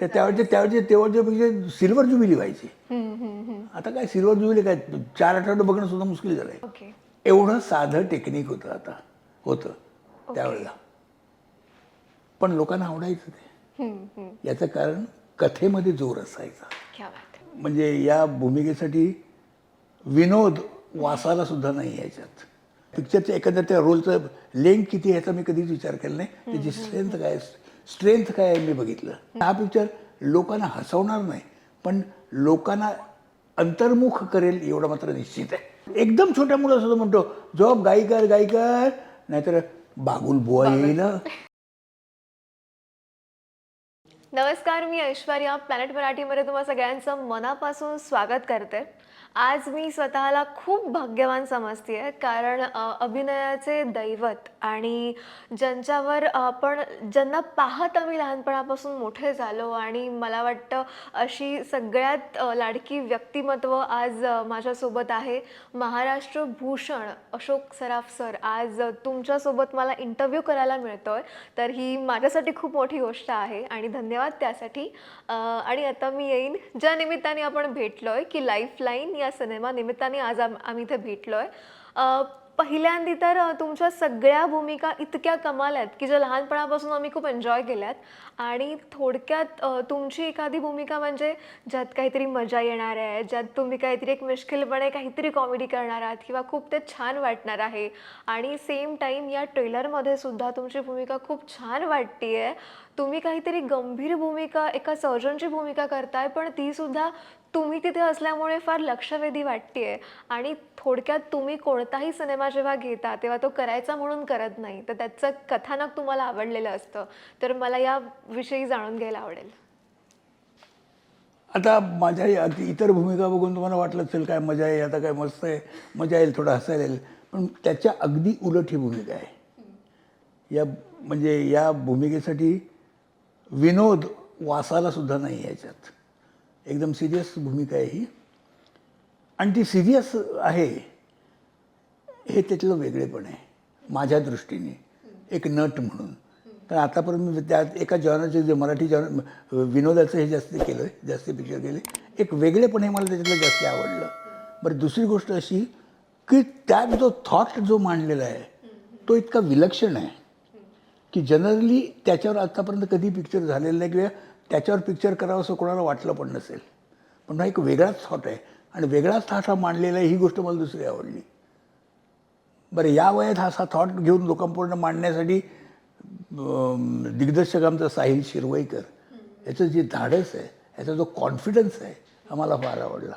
तर त्यावेळेचे त्यावेळेचे तेव्हाचे पेक्षा सिल्वर जुबिली व्हायची. आता काय सिल्वर जुबिली काय? चार आठवडे बघणं सुद्धा मुश्किल झालंय. एवढं साधं टेक्निक होतं आता. होतं. त्यावेळेला. पण लोकांना आवडायचं ते. याचं कारण कथेमध्ये जोर असायचा. म्हणजे या भूमिकेसाठी विनोद वासाला सुद्धा नाही याच्यात. पिक्चरच्या एखाद्या त्या रोलचं लेंथ किती आहे याचा मी कधीच विचार केला नाही. त्याची स्ट्रेंथ काय स्ट्रेंथ काय आहे मी बघितलं. हा पिक्चर लोकांना हसवणार नाही पण लोकांना अंतर्मुख करेल एवढं मात्र निश्चित आहे. एकदम छोट्या मुलं सुद्धा म्हणतो जॉब गायकर गायकर. नाहीतर बागुल बुवा येईल नमस्कार मी ऐश्वर्या. प्लॅनेट मराठीमध्ये तुम्हा सगळ्यांचं मनापासून स्वागत करते. आज मी स्वतःला खूप भाग्यवान समजते कारण अभिनयाचे दैवत आणि ज्यांच्यावर आपण ज्यांना पाहत आम्ही लहानपणापासून मोठे झालो आणि मला वाटतं अशी सगळ्यात लाडकी व्यक्तिमत्व आज माझ्यासोबत आहे. महाराष्ट्र भूषण अशोक सराफ सर आज तुमच्यासोबत मला इंटरव्ह्यू करायला मिळतो आहे तर ही माझ्यासाठी खूप मोठी गोष्ट आहे आणि धन्यवाद. त्यासाठी. आणि आता मी येईन. ज्या निमित्ताने आपण भेटलो आहे की लाईफ लाईन या सिनेमा निमित्ताने आज आम आम्ही इथे भेटलो आहे पहिल्यांदी तर तुमच्या सगळ्या भूमिका इतक्या कमाल आहेत की ज्या लहानपणापासून आम्ही खूप एन्जॉय केल्यात. आणि थोडक्यात तुमची एखादी भूमिका म्हणजे ज्यात काहीतरी मजा येणार आहे ज्यात तुम्ही काहीतरी एक मिश्किलपणे काहीतरी कॉमेडी करणार आहात किंवा खूप ते छान वाटणार आहे. आणि सेम टाईम या ट्रेलरमध्ये सुद्धा तुमची भूमिका खूप छान वाटते तुम्ही काहीतरी गंभीर भूमिका एका सर्जनची भूमिका करताय पण तीसुद्धा तुम्ही तिथे असल्यामुळे फार लक्षवेधी वाटते आणि थोडक्यात तुम्ही कोणताही सिनेमा जेव्हा घेता तेव्हा तो करायचा म्हणून करत नाही. तर त्याचं कथानक तुम्हाला आवडलेलं असतं. तर मला याविषयी जाणून घ्यायला आवडेल. आता माझ्या इतर भूमिका बघून तुम्हाला वाटलं असेल काय मजा आहे आता काय मस्त आहे मजा येईल थोडं हसायला येईल. पण त्याच्या अगदी उलट ही भूमिका आहे. या म्हणजे या भूमिकेसाठी विनोद वासाला सुद्धा नाही याच्यात. एकदम सिरियस भूमिका आहे ही. आणि ती सिरियस आहे हे त्यातलं वेगळेपण आहे माझ्या दृष्टीने. एक नट म्हणून. कारण आतापर्यंत मी त्यात एका जॉनरचे जे मराठी जॉन विनोदाचं हे जास्त केलं आहे जास्त पिक्चर केले एक वेगळेपण हे मला त्याच्यातलं जास्त आवडलं. बरं दुसरी गोष्ट अशी की त्यात जो थॉट जो मांडलेला आहे तो इतका विलक्षण आहे. की जनरली त्याच्यावर आत्तापर्यंत कधी पिक्चर झालेलं नाही किंवा त्याच्यावर पिक्चर करावं असं कोणाला वाटलं पण नसेल. पण हा एक वेगळाच थॉट आहे. आणि वेगळाच थॉट हा मांडलेला आहे ही गोष्ट मला दुसरी आवडली. बरं या वयात हा असा थॉट घेऊन लोकांपूर्ण मांडण्यासाठी दिग्दर्शक आमचा साहिल शिरवईकर याचं जे धाडस आहे याचा जो कॉन्फिडन्स आहे हा मला फार आवडला.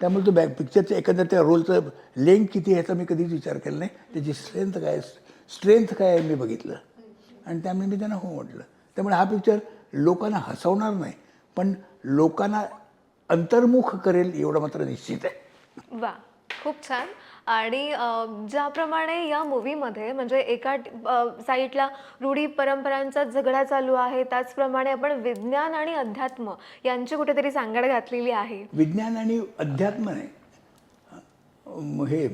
त्यामुळे तो बॅक पिक्चरच्या एखाद्या त्या रोलचं लेंथ किती आहे याचा मी कधीच विचार केला नाही. त्याची स्ट्रेंथ काय स्ट्रेंथ काय आहे मी बघितलं. आणि त्यामुळे मी त्यांना हो म्हटलं. त्यामुळे हा पिक्चर लोकांना हसवणार नाही पण लोकांना अंतर्मुख करेल एवढं मात्र निश्चित आहे. वा खूप छान. आणि ज्याप्रमाणे या मूवीमध्ये म्हणजे एका साईडला रूढी परंपरांचा झगडा चालू आहे त्याचप्रमाणे आपण विज्ञान आणि अध्यात्म यांची कुठेतरी सांगड घातलेली आहे. विज्ञान आणि अध्यात्म नाही. हे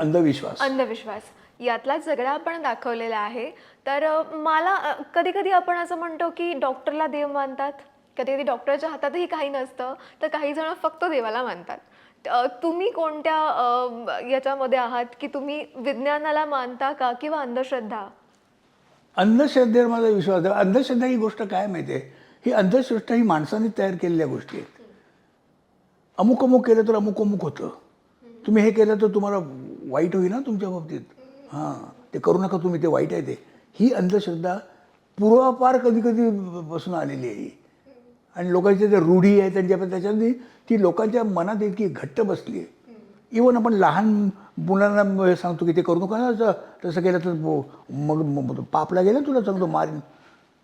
अंधविश्वास. अंधविश्वास. यातला झगडा आपण दाखवलेला आहे. तर मला कधी कधी आपण असं म्हणतो की डॉक्टरला देव मानतात. कधी कधी डॉक्टरच्या हातातही काही नसतं तर काही जण फक्त देवाला मानतात. तुम्ही कोणत्या याच्यामध्ये आहात की तुम्ही विज्ञानाला मानता का किंवा अंधश्रद्धा? अंधश्रद्धेवर माझा विश्वास आहे. अंधश्रद्धा ही गोष्ट काय माहिती आहे? ही अंधश्रद्धा ही माणसाने तयार केलेल्या गोष्टी आहेत. अमुक अमुक केलं तर अमुक अमुक होतं. तुम्ही हे केलं तर तुम्हाला वाईट होईल ना तुमच्या बाबतीत. हां ते करू नका तुम्ही ते वाईट आहे ते. ही अंधश्रद्धा पूर्वापार कधी कधी बसून आलेली आहे आणि लोकांच्या ज्या रूढी आहे त्यांच्या त्याच्यामध्ये ती लोकांच्या मनात इतकी घट्ट बसली आहे. इवन आपण लहान मुलांना सांगतो की ते करू नका ना तसं केलं तर मग मग पापला गेलं तुला सांगतो मारीन.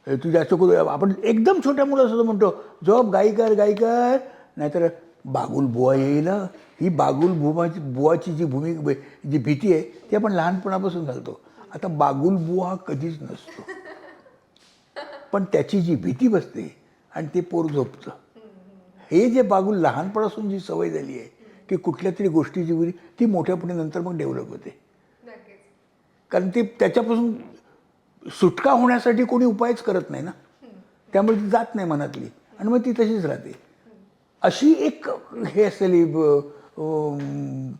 तू जास्त करू आपण एकदम छोट्या मुलासुद्धा म्हणतो जॉब गायकर गायकर. नाहीतर बागुल बुवा येईल ही बागुल बुवाची बुवाची जी भूमी जी भीती आहे ती आपण लहानपणापासून घालतो. आता बागुल बुवा हा कधीच नसतो. पण त्याची जी भीती बसते आणि ते पोर झोपतं. हे जे बागुल लहानपणापासून जी सवय झाली आहे की कुठल्या तरी गोष्टीची उरी ती मोठ्यापणे नंतर मग डेव्हलप होते. कारण ती त्याच्यापासून सुटका होण्यासाठी कोणी उपायच करत नाही ना. त्यामुळे ती जात नाही मनातली. आणि मग ती तशीच राहते. अशी एक हे असलेली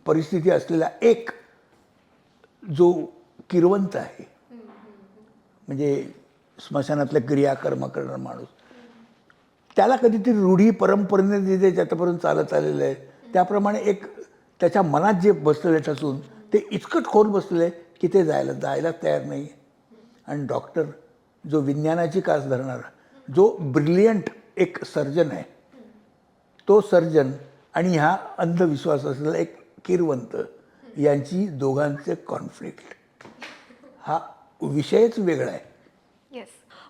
परिस्थिती असलेला एक जो किरवंत आहे. म्हणजे स्मशानातल्या क्रियाकर्म करणारा माणूस. त्याला कधीतरी रूढी परंपरेने जे जे चालत आलेलं आहे त्याप्रमाणे एक त्याच्या मनात जे बसलेलं ठसून ते इतकं खोल बसलेलं आहे की ते जायला जायला तयार नाही आणि डॉक्टर जो विज्ञानाची कास धरणारा जो ब्रिलियंट एक सर्जन आहे तो सर्जन आणि ह्या अंधविश्वास असलेला एक किरवंत यांची दोघांचे कॉन्फ्लिक्ट हा विषयच वेगळा आहे. येस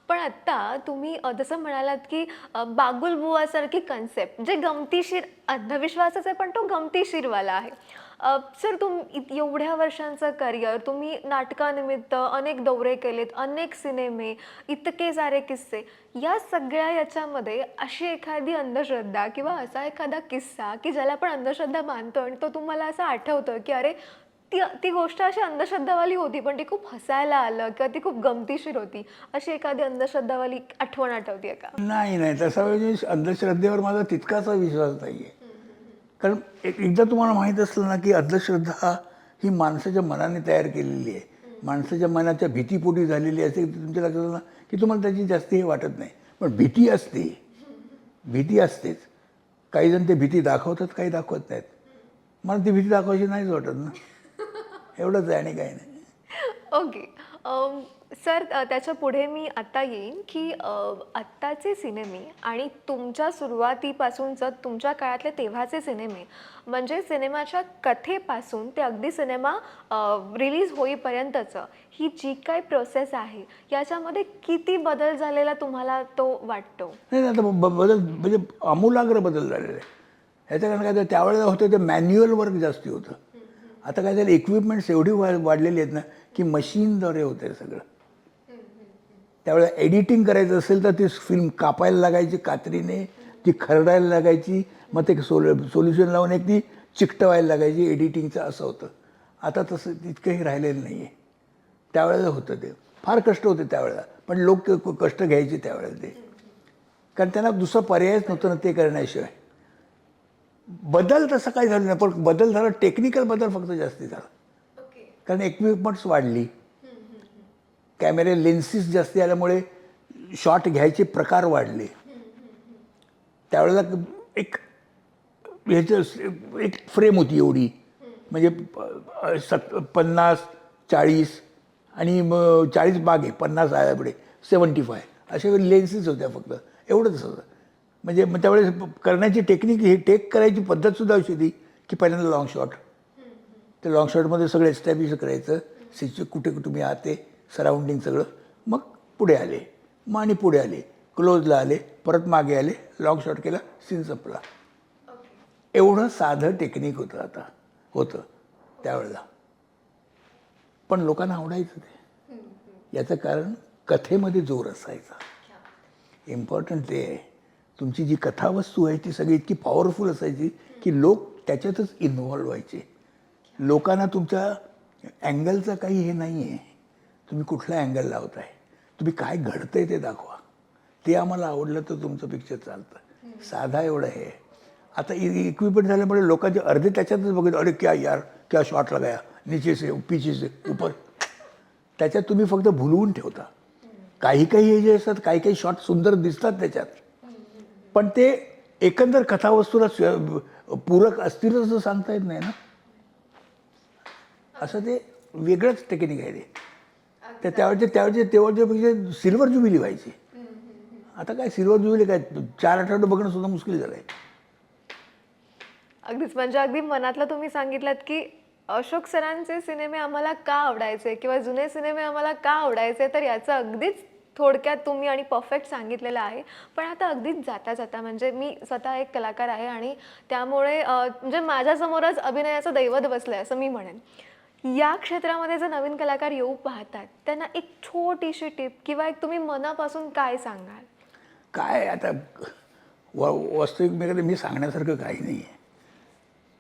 पण आत्ता तुम्ही जसं म्हणालात की बागुलबुवासारखी कन्सेप्ट जे गमतीशीर अंधविश्वासच आहे पण तो गमतीशीरवाला आहे. सर तुम एवढ्या वर्षांचं करिअर तुम्ही नाटकानिमित्त अनेक दौरे केलेत अनेक सिनेमे इतके सारे किस्से. या सगळ्या याच्यामध्ये अशी एखादी अंधश्रद्धा किंवा असा एखादा किस्सा की ज्याला आपण अंधश्रद्धा मानतो आणि तो तुम्हाला असं आठवतं की अरे ती ती गोष्ट अशी अंधश्रद्धावाली होती पण ती खूप हसायला आलं किंवा ती खूप गमतीशीर होती. अशी एखादी अंधश्रद्धावाली आठवण आठवते का? नाही नाही. तसा म्हणजे अंधश्रद्धेवर माझा तितकाचा विश्वास नाही आहे कारण एक एकदा तुम्हाला माहीत असलं ना की अंधश्रद्धा ही माणसाच्या मनाने तयार केलेली आहे. माणसाच्या मनाच्या भीतीपोटी झालेली असते की तुमच्या लक्षात ना की तुम्हाला त्याची जास्त हे वाटत नाही. पण भीती असते. भीती असतेच. काही जण ते भीती दाखवतात काही दाखवत नाहीत. मला ती भीती दाखवायची नाहीच वाटत ना. एवढंच आहे आणि काही नाही. ओके सर um, त्याच्या पुढे मी आत्ता येईन की आत्ताचे सिनेमे आणि तुमच्या सुरुवातीपासूनचं तुमच्या काळातले तेव्हाचे सिनेमे म्हणजे सिनेमाच्या कथेपासून ते अगदी सिनेमा रिलीज होईपर्यंतचं ही जी काय प्रोसेस आहे याच्यामध्ये किती बदल झालेला तुम्हाला तो वाटतो? नाही आता बदल म्हणजे आमूलाग्र बदल झालेला. आहे ह्याच्या कारण काय तर त्यावेळेला होतं ते मॅन्युअल वर्क जास्ती होतं. आता काय झालं इक्विपमेंट्स एवढी वा वाढलेली आहेत ना की मशीनद्वारे होते सगळं. त्यावेळेला एडिटिंग करायचं असेल तर ती फिल्म कापायला लागायची कात्रीने ती खरडायला लागायची मग ते सोल सोल्युशन लावून एक ती चिकटवायला लागायची एडिटिंगचं असं होतं. आता तसं तितकंही राहिलेलं नाही आहे त्यावेळेला होतं ते. फार कष्ट होते त्यावेळेला पण लोक कष्ट घ्यायचे त्यावेळेला ते. कारण त्यांना दुसरा पर्यायच नव्हतं ना ते करण्याशिवाय. बदल तसं काही झालं नाही पण बदल झाला टेक्निकल बदल फक्त जास्ती झाला. कारण इक्विपमेंट्स वाढली. कॅमेरे लेन्सेस जास्ती आल्यामुळे शॉट घ्यायचे प्रकार वाढले. त्यावेळेला एक ह्याचं एक फ्रेम होती एवढी. म्हणजे सत पन्नास चाळीस आणि मग चाळीस मागे पन्नास आहे पुढे सेवन्टी फाय अशा लेन्सेस होत्या फक्त. एवढंच होतं. म्हणजे मग त्यावेळेस करण्याची टेक्निक ही टेक करायची पद्धतसुद्धा अशी होती की पहिल्यांदा लॉंग शॉट त्या लॉंग शॉटमध्ये सगळं एस्टॅब्लिश करायचं. सिच्यु कुठे कुठे तुम्ही आते सराउंडिंग सगळं. मग पुढे आले. मग आणि पुढे आले. क्लोजला आले. परत मागे आले. लॉंग शॉट केला. सीन संपला. एवढं साधं टेक्निक होतं आता. होतं. त्यावेळेला. पण लोकांना आवडायचं ते. याचं कारण कथेमध्ये जोर असायचा. इम्पॉर्टंट ते आहे. तुमची जी कथावस्तू आहे ती सगळी इतकी पॉवरफुल असायची की लोक त्याच्यातच इन्व्हॉल्व व्हायचे. लोकांना तुमच्या अँगलचं काही हे नाही आहे तुम्ही कुठला अँगल लावताय? तुम्ही काय घडतंय ते दाखवा. ते आम्हाला आवडलं तर तुमचं पिक्चर चालतं. साधा एवढं हे. आहे. आता इक्विपमेंट झाल्यामुळे लोकांचे अर्धे त्याच्यातच बघत अरे क्या यार क्या शॉट लगाया नीचे से पीछे से ऊपर. त्याच्यात तुम्ही फक्त भुलवून ठेवता. काही काही हे जे असतात काही काही शॉट सुंदर दिसतात त्याच्यात. पण ते एकंदर कथावस्तूला पूरक असतीलच असं सांगता येत नाही ना? असं ते वेगळंच टेक्निक आहे ते. तर त्यावेळचे त्यावेळचे तेव्हाचे म्हणजे सिल्वर जुबिली व्हायची. आता काय सिल्वर जुबिली काय? चार आठवडे बघणं सुद्धा मुश्किल झालं आहे अगदीच. म्हणजे अगदी मनातलं तुम्ही सांगितलं की अशोक सरांचे सिनेमे आम्हाला का आवडायचे किंवा जुने सिनेमे आम्हाला का आवडायचे? तर याचं अगदीच थोडक्यात तुम्ही आणि परफेक्ट सांगितलेलं आहे. पण आता अगदीच जाता जाता म्हणजे मी स्वतः एक कलाकार आहे आणि त्यामुळे म्हणजे माझ्यासमोरच अभिनयाचं दैवत बसलं आहे असं मी म्हणेन. या क्षेत्रामध्ये जे नवीन कलाकार येऊ पाहतात त्यांना एक छोटीशी टिप किंवा एक तुम्ही मनापासून काय सांगाल? काय आता व वास्तविक मी मी सांगण्यासारखं काही नाही आहे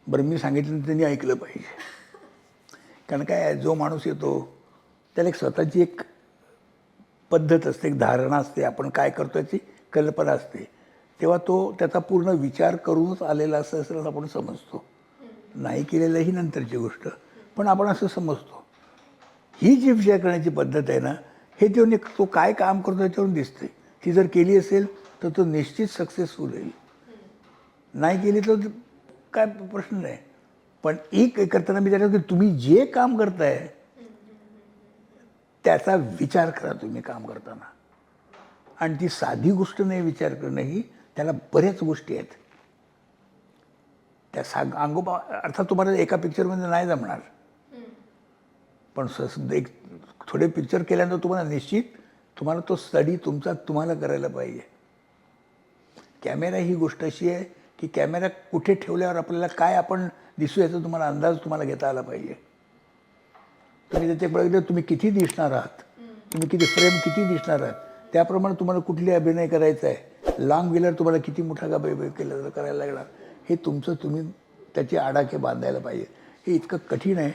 बरं मी सांगितलं त्यांनी ऐकलं पाहिजे. कारण काय जो माणूस येतो त्याला एक स्वतःची एक पद्धत असते एक धारणा असते आपण काय करतो याची कल्पना असते. तेव्हा तो त्याचा पूर्ण विचार करूनच आलेला असं असं आपण समजतो. नाही केलेलं ही नंतरची गोष्ट. पण आपण असं समजतो. ही जी विचार करण्याची पद्धत आहे ना हे तो तो काय काम करतो याच्यावरून दिसते ती जर केली असेल तर तो निश्चित सक्सेसफुल होईल. नाही केली तर काय प्रश्न नाही. पण एक करताना मी त्याच्यात की तुम्ही जे काम करताय त्याचा विचार करा तुम्ही काम करताना. आणि ती साधी गोष्ट नाही विचार करणं ही त्याला बऱ्याच गोष्टी आहेत. त्या सांग अंगोपा अर्थात तुम्हाला एका पिक्चरमध्ये नाही जमणार. पण स एक थोडे पिक्चर केल्यानंतर तुम्हाला निश्चित तुम्हाला तो स्टडी तुमचा तुम्हाला करायला पाहिजे. कॅमेरा ही गोष्ट अशी आहे की कॅमेरा कुठे ठेवल्यावर आपल्याला काय आपण दिसू याचा तुम्हाला अंदाज तुम्हाला घेता आला पाहिजे. तुम्ही त्याचे बघितलं तुम्ही किती दिसणार आहात? तुम्ही किती फ्रेम किती दिसणार आहात? त्याप्रमाणे तुम्हाला कुठली अभिनय करायचा आहे? लांब गेल्यावर तुम्हाला किती मोठा का केला करायला लागणार? हे तुमचं तुम्ही त्याचे आडाखे बांधायला पाहिजे. हे इतकं कठीण आहे.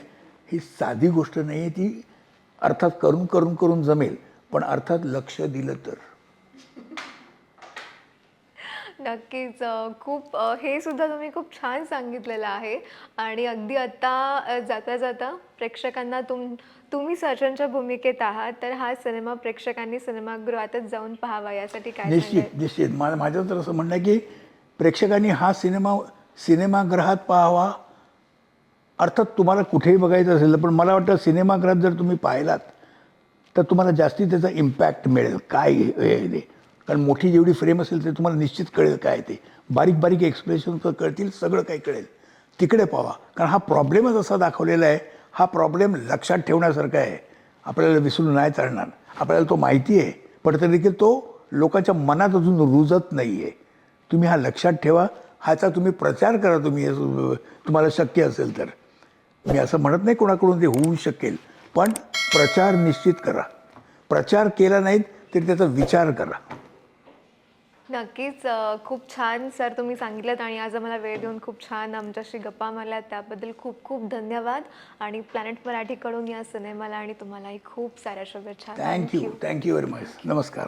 ही साधी गोष्ट नाही आहे ती अर्थात करून करून करून जमेल. पण अर्थात लक्ष दिलं तर. नक्कीच. खूप हे सुद्धा तुम्ही खूप छान सांगितलेलं आहे. आणि अगदी आता अ, जाता जाता प्रेक्षकांना तुम तुम्ही सर्जनच्या भूमिकेत आहात तर हा सिनेमा प्रेक्षकांनी सिनेमागृहातच जाऊन पाहावा यासाठी काय? निश्चित निश्चित. मला माझं तर असं म्हणणं आहे की प्रेक्षकांनी हा सिनेमा सिनेमागृहात पाहावा. अर्थात तुम्हाला कुठेही बघायचं असेल पण मला वाटतं सिनेमागृहात जर तुम्ही पाहिलात तर तुम्हाला जास्ती त्याचा इम्पॅक्ट मिळेल. काय हे. कारण मोठी जेवढी फ्रेम असेल ते तुम्हाला निश्चित कळेल काय ते. बारीक बारीक एक्सप्रेशन कळतील सगळं काही कळेल. तिकडे पावा. कारण हा प्रॉब्लेमच असा दाखवलेला आहे हा प्रॉब्लेम लक्षात ठेवण्यासारखा आहे. आपल्याला विसरून नाही चालणार. आपल्याला तो माहिती आहे पण तरी देखील तो लोकांच्या मनात अजून रुजत नाही आहे तुम्ही हा लक्षात ठेवा. ह्याचा तुम्ही प्रचार करा तुम्ही तुम्हाला शक्य असेल तर. मी असं म्हणत नाही कोणाकडून ते होऊ शकेल पण प्रचार निश्चित करा. प्रचार केला नाहीत तरी त्याचा विचार करा. नक्कीच खूप छान सर तुम्ही सांगितलं आणि आज आम्हाला वेळ देऊन खूप छान आमच्याशी गप्पा मारल्या. त्याबद्दल खूप खूप धन्यवाद आणि प्लॅनेट मराठीकडून या सिनेमाला आणि तुम्हालाही खूप साऱ्या शुभेच्छा. थँक्यू थँक्यू व्हेरी मच नमस्कार.